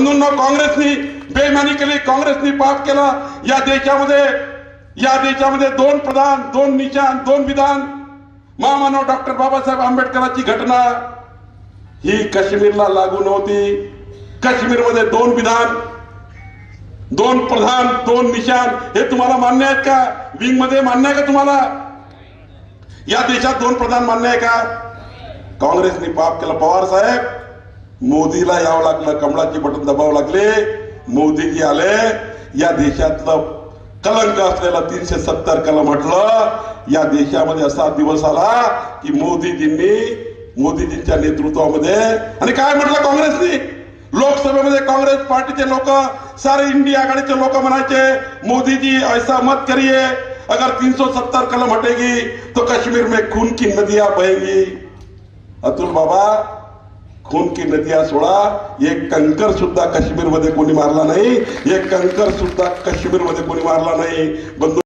बंधूंना काँग्रेसनी बेमानी केली काँग्रेसनी पाप केला. या देशामध्ये या देशामध्ये दोन प्रधान दोन निशान दोन विधान. महामानव डॉक्टर बाबासाहेब आंबेडकरांची घटना ही काश्मीरला लागू नव्हती. काश्मीरमध्ये दोन विधान दोन प्रधान दोन निशान हे तुम्हाला मान्य आहेत का? विंगमध्ये मान्य आहे का तुम्हाला? या देशात दोन प्रधान मान्य आहे का? काँग्रेसने पाप केलं पवार साहेब. मोदीला यावं लागलं कमळाचे बटन दबावं लागले मोदीजी आले. या देशातलं कलंक असलेलं तीनशे सत्तर कलम म्हटलं या देशामध्ये असा दिवस आला की मोदीजींनी मोदीजींच्या नेतृत्वामध्ये आणि काय म्हटलं काँग्रेसनी? लोकसभेमध्ये काँग्रेस पार्टीचे लोक सारे इंडिया आघाडीचे लोक म्हणायचे मोदीजी ऐसा मत करिए अगर 370 कलम हटेगी तो कश्मीर में खून की नदियां बहेगी. अतुल बाबा खून की नदिया सोडा. एक कंकर सुद्धा काश्मीरमध्ये कोणी मारला नाही. एक कंकर सुद्धा काश्मीरमध्ये कोणी मारला नाही. बंधू